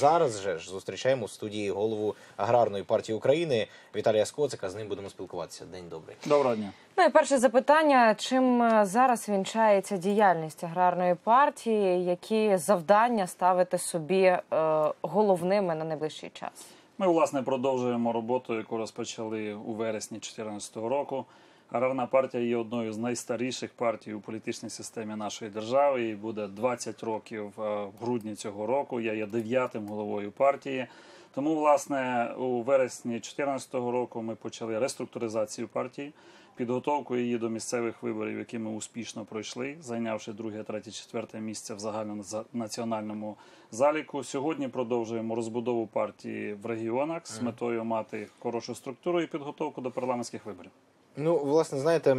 Зараз же ж зустрічаємо в студії голову аграрної партії України Віталія Скоцика. З ним будемо спілкуватися. День добрий. Доброго дня. Ну і перше запитання: чим е, зараз вінчається діяльність аграрної партії? Які завдання ставити собі е, головними на найближчий час? Ми власне продовжуємо роботу, яку розпочали у вересні 2014 року. Аграрна партія є одною з найстаріших партій у політичній системі нашої держави. Їй буде 20 років е, в грудні цього року. Я є дев'ятим головою партії. Тому, власне, у вересні 2014 року ми почали реструктуризацію партії, підготовку її до місцевих виборів, які ми успішно пройшли, зайнявши друге, третє, четверте місце в загальнонаціональному заліку. Сьогодні продовжуємо розбудову партії в регіонах з метою мати хорошу структуру і підготовку до парламентських виборів. Ну, власне, знаєте,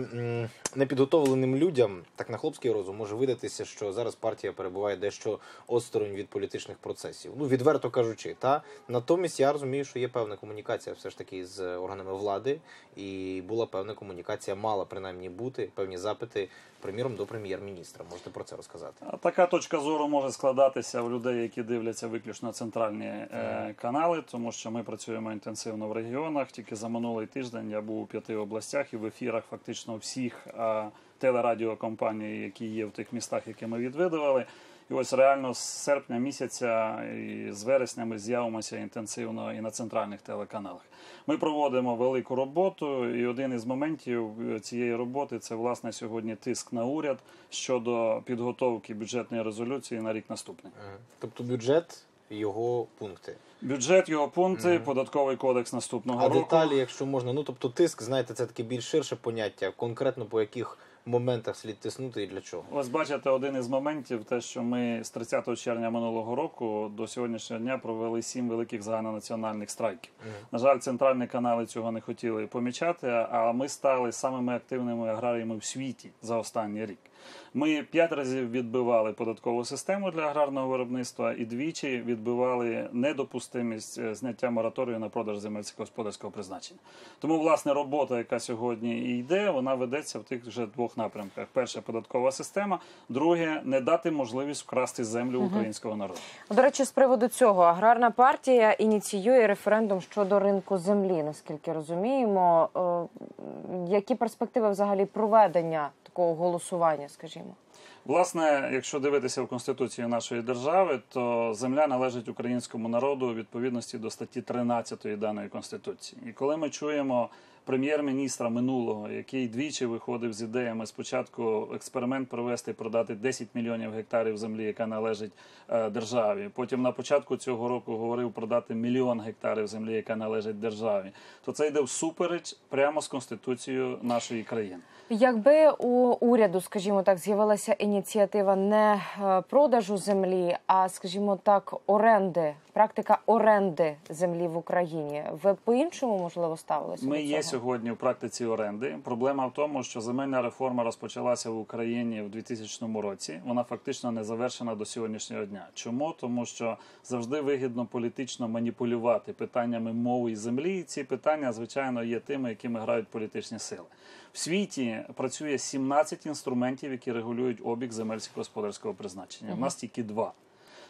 непідготовленим людям, так на хлопський розум, може видатися, що зараз партія перебуває дещо осторонь від політичних процесів. Ну, відверто кажучи, та натомість я розумію, що є певна комунікація все ж таки з органами влади, і була певна комунікація, мала принаймні бути певні запити, приміром, до прем'єр-міністра. Можете про це розказати? Така точка зору може складатися в людей, які дивляться виключно центральні е, канали, тому що ми працюємо інтенсивно в регіонах. Тільки за минулий тиждень я був у п'яти областях і в ефірах фактично всіх е, телерадіокомпаній, які є в тих містах, які ми відвідували. І ось реально з серпня місяця і з вересня ми з'явимося інтенсивно і на центральних телеканалах. Ми проводимо велику роботу, і один із моментів цієї роботи це власне сьогодні тиск на уряд щодо підготовки бюджетної резолюції на рік наступний. Тобто бюджет, його пункти. Бюджет його пункти, податковий кодекс наступного А року. деталі, якщо можна, ну тобто тиск, знаєте, це таке більш ширше поняття, конкретно по яких моментах слід тиснути і для чого. Ось бачите, один із моментів, те, що ми з 30 червня минулого року до сьогоднішнього дня провели сім великих загальнонаціональних страйків. На жаль, центральні канали цього не хотіли помічати, а ми стали самими активними аграріями в світі за останній рік. Ми п'ять разів відбивали податкову систему для аграрного виробництва і двічі відбивали недопустимість е, зняття мораторію на продаж земель сільськогосподарського призначення. Тому, власне, робота, яка сьогодні йде, вона ведеться в тих же двох напрямках: перше податкова система, друге не дати можливість вкрасти землю українського народу. До речі, з приводу цього аграрна партія ініціює референдум щодо ринку землі. Наскільки розуміємо, Е, які перспективи взагалі проведення такого голосування, скажімо? Власне, якщо дивитися в конституцію нашої держави, то земля належить українському народу у відповідності до статті 13 даної конституції. І коли ми чуємо прем'єр-міністра минулого, який двічі виходив з ідеями спочатку експеримент провести, продати 10 мільйонів гектарів землі, яка належить е, державі. Потім на початку цього року говорив продати мільйон гектарів землі, яка належить державі. То це йде всупереч прямо з конституцією нашої країни. Якби у уряду, скажімо так, з'явилася ініціатива не е, продажу землі, а скажімо так, оренди, практика оренди землі в Україні, ви по-іншому можливо ставилися? Ми до є сьогодні в практиці оренди. Проблема в тому, що земельна реформа розпочалася в Україні в 2000 році. Вона фактично не завершена до сьогоднішнього дня. Чому? Тому що завжди вигідно політично маніпулювати питаннями мови і землі. І ці питання, звичайно, є тими, якими грають політичні сили. В світі працює 17 інструментів, які регулюють обіг земель сільськогосподарського призначення. У нас тільки два.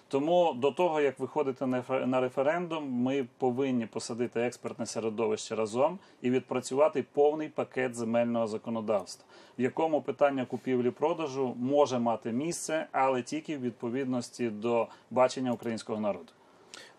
Тому до того, як виходити на фе- на референдум, ми повинні посадити експертне середовище разом і відпрацювати повний пакет земельного законодавства, в якому питання купівлі-продажу може мати місце, але тільки в відповідності до бачення українського народу.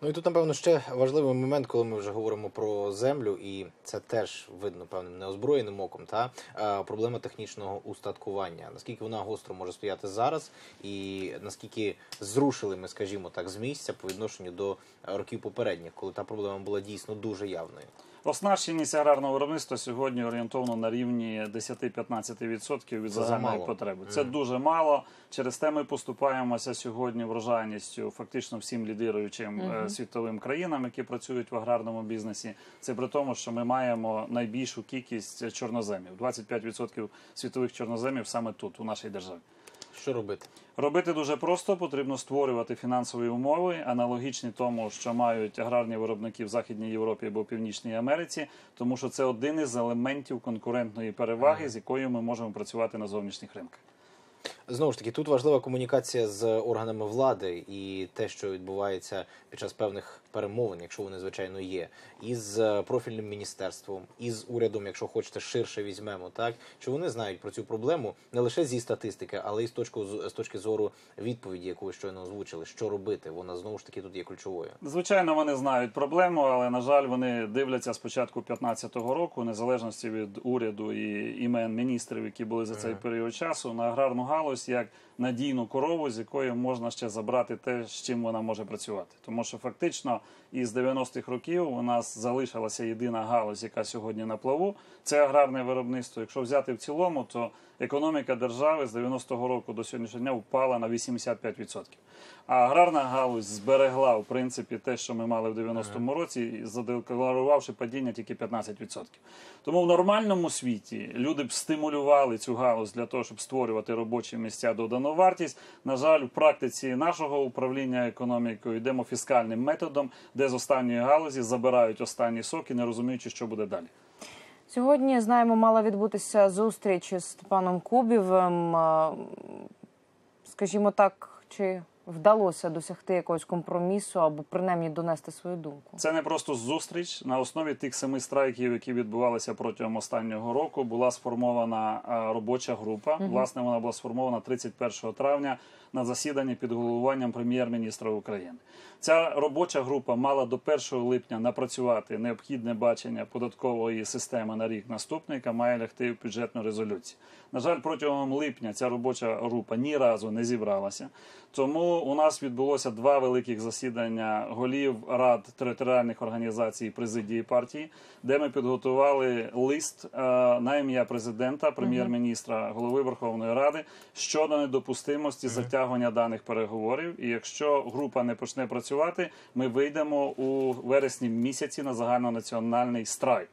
Ну і тут, напевно, ще важливий момент, коли ми вже говоримо про землю, і це теж видно певним неозброєним оком. Та е, проблема технічного устаткування. Наскільки вона гостро може стояти зараз, і наскільки зрушили ми, скажімо так, з місця по відношенню до е, років попередніх, коли та проблема була дійсно дуже явною. Оснащеність аграрного виробництва сьогодні орієнтовно на рівні 10-15% від Це загальної потреби. Це Мгм. дуже мало. Через те ми поступаємося сьогодні врожайністю фактично всім лідируючим е, світовим країнам, які працюють в аграрному бізнесі. Це при тому, що ми маємо найбільшу кількість чорноземів. 25% світових чорноземів саме тут, у нашій державі. Що робити? Робити дуже просто. Потрібно створювати фінансові умови, аналогічні тому, що мають аграрні виробники в Західній Європі або Північній Америці, тому що це один із елементів конкурентної переваги, з якою ми можемо працювати на зовнішніх ринках. Знову ж таки, тут важлива комунікація з органами влади і те, що відбувається під час певних перемовин, якщо вони звичайно є, із е, профільним міністерством, із урядом, якщо хочете ширше візьмемо, так що вони знають про цю проблему не лише зі статистики, але й з точки з точки зору відповіді, яку ви щойно озвучили, що робити. Вона знову ж таки тут є ключовою. Звичайно, вони знають проблему, але на жаль, вони дивляться спочатку 15-го року, незалежності від уряду і імен міністрів, які були за цей період часу, на аграрну галузь як надійну корову, з якої можна ще забрати те, з чим вона може працювати. Тому що фактично із 90-х років у нас залишилася єдина галузь, яка сьогодні на плаву. Це аграрне виробництво. Якщо взяти в цілому, то економіка держави з 90-го року до сьогоднішнього дня впала на 85%. А аграрна галузь зберегла в принципі те, що ми мали в 90-му році, задекларувавши падіння тільки 15%. Тому в нормальному світі люди б стимулювали цю галузь для того, щоб створювати робочі місця додану вартість. На жаль, в практиці нашого управління економікою йдемо фіскальним методом, де з останньої галузі забирають останні соки, не розуміючи, що буде далі. Сьогодні знаємо, мала відбутися зустріч з паном Кубівим. Е, Скажімо так, чи вдалося досягти якогось компромісу або принаймні донести свою думку? Це не просто зустріч на основі тих семи страйків, які відбувалися протягом останнього року. Була сформована е, робоча група. Власне, вона була сформована 31 травня на засіданні під головуванням прем'єр-міністра України. Ця робоча група мала до 1 липня напрацювати необхідне бачення податкової системи на рік наступний, яка має лягти в бюджетну резолюцію. На жаль, протягом липня ця робоча група ні разу не зібралася. Тому у нас відбулося два великих засідання голів рад територіальних організацій президії партії, де ми підготували лист е, на ім'я президента, прем'єр-міністра, голови Верховної Ради щодо недопустимості затягування даних переговорів. І якщо група не почне працювати, ми вийдемо у вересні місяці на загальнонаціональний страйк.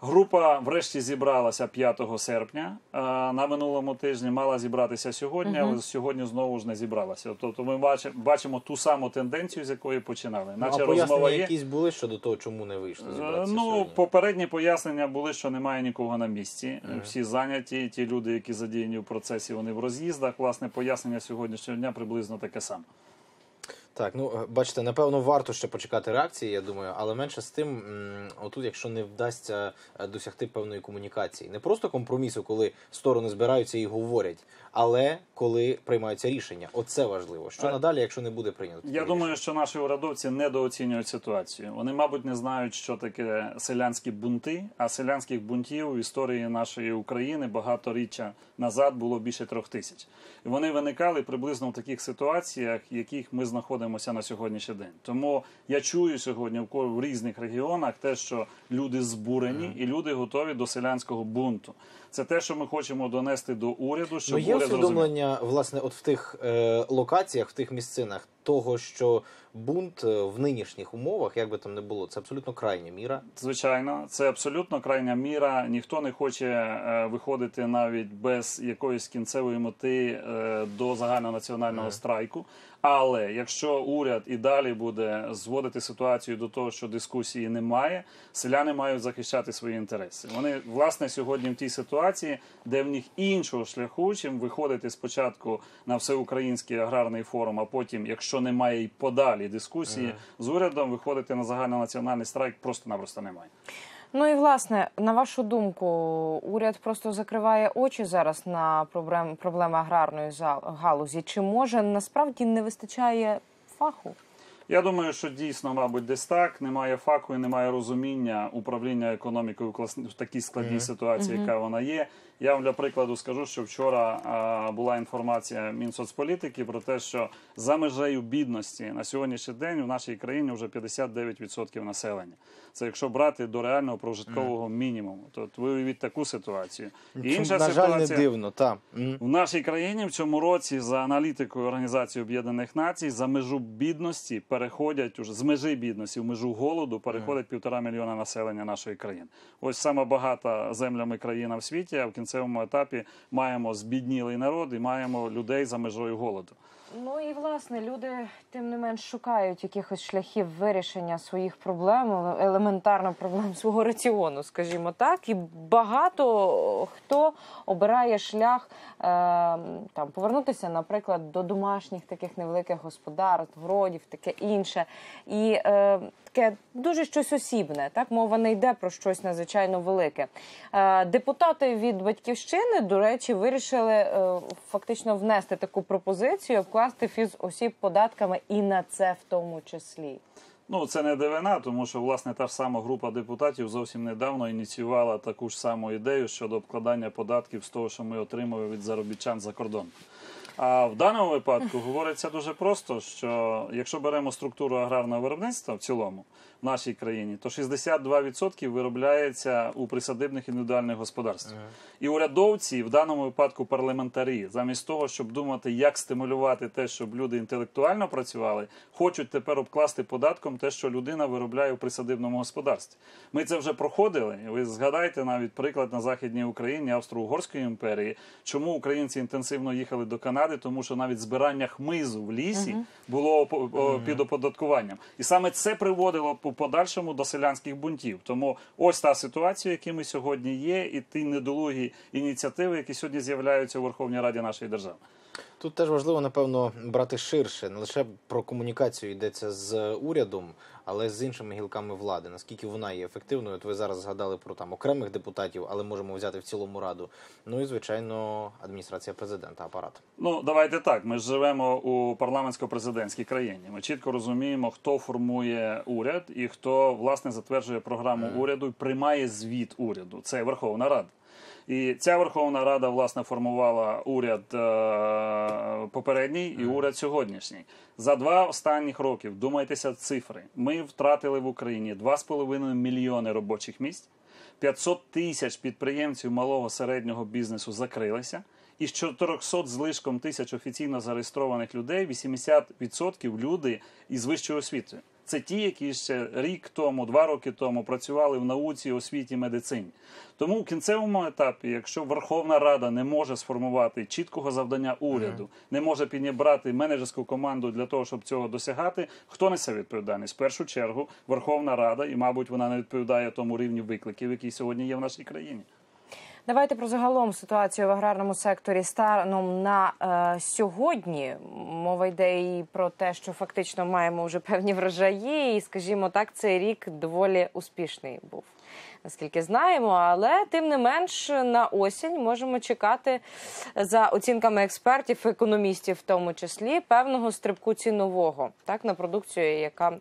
Група врешті зібралася 5 серпня е, на минулому тижні. Мала зібратися сьогодні, але сьогодні знову ж не зібралася. Тобто ми бачимо, ту саму тенденцію, з якої починали. Ну, Наче а розмова є. якісь були щодо того, чому не вийшло Е, зібратися Ну, сьогодні? попередні пояснення були, що немає нікого на місці. Всі зайняті. Ті люди, які задіяні в процесі, вони в роз'їздах. Власне, пояснення сьогоднішнього дня приблизно таке саме. Так, ну е, бачите, напевно, варто ще почекати реакції, я думаю, але менше з тим, отут, якщо не вдасться е, досягти певної комунікації, не просто компромісу, коли сторони збираються і говорять, але коли приймаються рішення. Оце важливо. Що А- надалі, якщо не буде прийнято? Я таке думаю, що наші урядовці недооцінюють ситуацію. Вони, мабуть, не знають, що таке селянські бунти. А селянських бунтів в історії нашої України багаторіччя назад було більше трьох тисяч. І вони виникали приблизно в таких ситуаціях, в яких ми знаходимося на сьогоднішній день. Тому я чую сьогодні в в різних регіонах те, що люди збурені і люди готові до селянського бунту. Це те, що ми хочемо донести до уряду, щоб Ну, є уряд усвідомлення, власне, от в тих е, локаціях, в тих місцинах, того, що бунт е, в нинішніх умовах, як би там не було, це абсолютно крайня міра. Звичайно, це абсолютно крайня міра. Ніхто не хоче е, виходити навіть без якоїсь кінцевої мети е, до загальнонаціонального страйку. Але якщо уряд і далі буде зводити ситуацію до того, що дискусії немає, селяни мають захищати свої інтереси. Вони власне сьогодні в тій ситуації, де в них іншого шляху, чим виходити спочатку на всеукраїнський аграрний форум, а потім, якщо немає і подалі дискусії з урядом, виходити на загальнонаціональний страйк просто-напросто немає. Ну і власне, на вашу думку, уряд просто закриває очі зараз на проблем, проблеми аграрної галузі. Чи може насправді не вистачає фаху? Я думаю, що дійсно, мабуть, десь так. Немає фаху і немає розуміння управління економікою в такій складній ситуації, яка вона є. Я вам для прикладу скажу, що вчора а, була інформація Мінсоцполітики про те, що за межею бідності на сьогоднішній день в нашій країні вже 59% населення. Це якщо брати до реального прожиткового мінімуму. Тобто ви уявіть таку ситуацію. І інша На жаль, не дивно, так. М. В нашій країні в цьому році за аналітикою Організації Об'єднаних Націй за межу бідності переходять уже з межі бідності в межу голоду переходить півтора мільйона населення нашої країни. Ось сама багата землями країна в світі, а в кінцевому етапі маємо збіднілий народ і маємо людей за межою голоду. Ну і власне люди тим не менш шукають якихось шляхів вирішення своїх проблем, елементарно проблем свого раціону, скажімо так. І багато хто обирає шлях е, там повернутися, наприклад, до домашніх таких невеликих господарств, городів, таке інше. І е, таке дуже щось осібне. Так мова не йде про щось надзвичайно велике. Е, депутати від батьківщини, до речі, вирішили е, фактично внести таку пропозицію, обкласти фізосіб податками і на це в тому числі. Ну, це не дивина, тому що власне та ж сама група депутатів зовсім недавно ініціювала таку ж саму ідею щодо обкладання податків з того, що ми отримуємо від заробітчан за кордон. А в даному випадку говориться дуже просто, що якщо беремо структуру аграрного виробництва в цілому в нашій країні, то 62% виробляється у присадибних індивідуальних господарствах. І урядовці, в даному випадку парламентарі, замість того, щоб думати, як стимулювати те, щоб люди інтелектуально працювали, хочуть тепер обкласти податком те, що людина виробляє у присадибному господарстві. Ми це вже проходили. Ви згадайте навіть приклад на західній Україні Австро-Угорської імперії. Чому українці інтенсивно їхали до Канади? Тому що навіть збирання хмизу в лісі було під оподаткуванням, і саме це приводило по подальшому до селянських бунтів. Тому ось та ситуація, які ми сьогодні є, і ті недолугі ініціативи, які сьогодні з'являються у Верховній Раді нашої держави. Тут теж важливо, напевно, брати ширше. Не лише про комунікацію йдеться з урядом, але з іншими гілками влади. Наскільки вона є ефективною? От ви зараз згадали про там окремих депутатів, але можемо взяти в цілому раду. Ну і звичайно, адміністрація президента, апарат. Ну, давайте так. Ми ж живемо у парламентсько-президентській країні. Ми чітко розуміємо, хто формує уряд і хто власне затверджує програму уряду і приймає звіт уряду. Це Верховна Рада. І ця Верховна Рада власне формувала уряд е- попередній і уряд сьогоднішній. За два останніх роки, вдумайтеся цифри. Ми втратили в Україні 2,5 мільйони робочих місць. 500 тисяч підприємців малого середнього бізнесу закрилися. Із 400 з лишком тисяч офіційно зареєстрованих людей 80% люди із вищою освітою. Це ті, які ще рік тому, два роки тому працювали в науці, освіті, медицині. Тому в кінцевому етапі, якщо Верховна Рада не може сформувати чіткого завдання уряду, не може підібрати менеджерську команду для того, щоб цього досягати, хто несе відповідальність? В першу чергу Верховна Рада, і, мабуть, вона не відповідає тому рівню викликів, який сьогодні є в нашій країні. Давайте про загалом ситуацію в аграрному секторі станом на е, сьогодні. Мова йде і про те, що фактично маємо вже певні врожаї, і скажімо так, цей рік доволі успішний був. Наскільки знаємо, але тим не менш на осінь можемо чекати за оцінками експертів, економістів, в тому числі певного стрибку цінового так на продукцію, яка,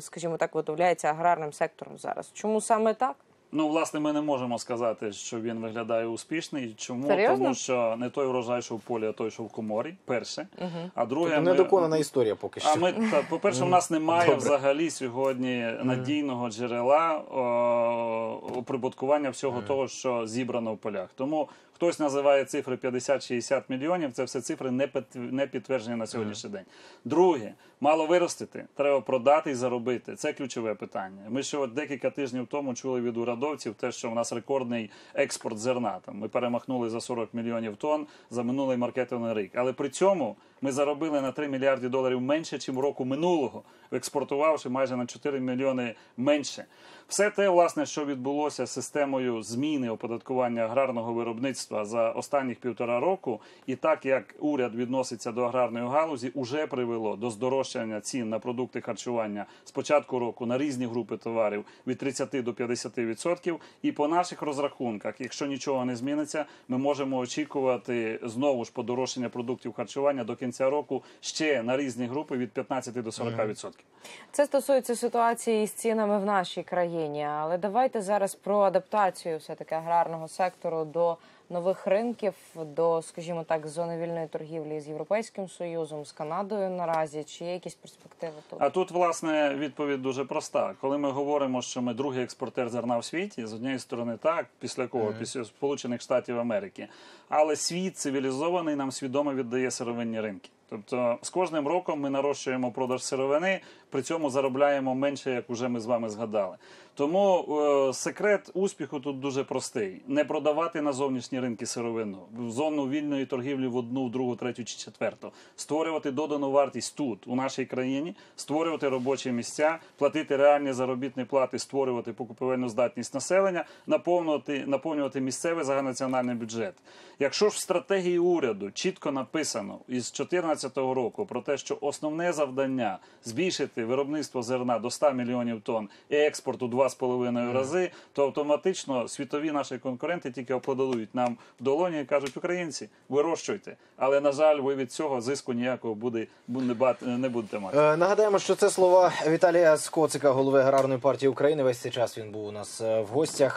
скажімо так, виготовляється аграрним сектором зараз. Чому саме так? Ну, власне, ми не можемо сказати, що він виглядає успішний. Чому? Серйозно? Тому що не той врожай, що в полі, а той, що в коморі. Перше. А друге, Тобто недоконана історія поки що. А ми та, по-перше, в нас немає Добре. взагалі сьогодні надійного джерела о, оприбуткування всього того, що зібрано в полях. Тому хтось називає цифри 50-60 мільйонів. Це все цифри не підтверджені на сьогоднішній день. Друге, мало виростити, треба продати і заробити. Це ключове питання. Ми ще декілька тижнів тому чули від урядовців те, що в нас рекордний експорт зерна. Там ми перемахнули за 40 мільйонів тонн за минулий маркетинговий рік. Але при цьому ми заробили на 3 мільярди доларів менше, ніж року минулого, експортувавши майже на 4 мільйони менше. Все те, власне, що відбулося з системою зміни оподаткування аграрного виробництва за останніх півтора року, і так як уряд відноситься до аграрної галузі, уже привело до здорожчання цін на продукти харчування з початку року на різні групи товарів від 30 до 50 відсотків. І по наших розрахунках, якщо нічого не зміниться, ми можемо очікувати знову ж подорожчання продуктів харчування до кінця року ще на різні групи від 15 до 40 відсотків. Це стосується ситуації з цінами в нашій країні. Але давайте зараз про адаптацію все таки аграрного сектору до нових ринків, до, скажімо так, зони вільної торгівлі з Європейським Союзом, з Канадою наразі. Чи є якісь перспективи тут? А тут, власне, відповідь дуже проста. Коли ми говоримо, що ми другий експортер зерна в світі, з однієї сторони, так, після кого? Після Сполучених Штатів Америки. Але світ цивілізований нам свідомо віддає сировинні ринки. Тобто з кожним роком ми нарощуємо продаж сировини, при цьому заробляємо менше, як вже ми з вами згадали. Тому е, секрет успіху тут дуже простий: не продавати на зовнішні ринки сировину. В зону вільної торгівлі в одну, в другу, третю чи четверту, створювати додану вартість тут, у нашій країні, створювати робочі місця, платити реальні заробітні плати, створювати покупівельну здатність населення, наповнювати, наповнювати місцевий загальнонаціональний бюджет. Якщо ж в стратегії уряду чітко написано із 2014 року про те, що основне завдання збільшити виробництво зерна до 100 мільйонів тонн і експорт у 2,5 рази, то автоматично світові наші конкуренти тільки аплодують нам в долоні і кажуть: українці, вирощуйте. Але на жаль, ви від цього зиску ніякого буде, не будете мати. Е, Нагадаємо, що це слова Віталія Скоцика, голови аграрної партії України. Весь цей час він був у нас е, в гостях.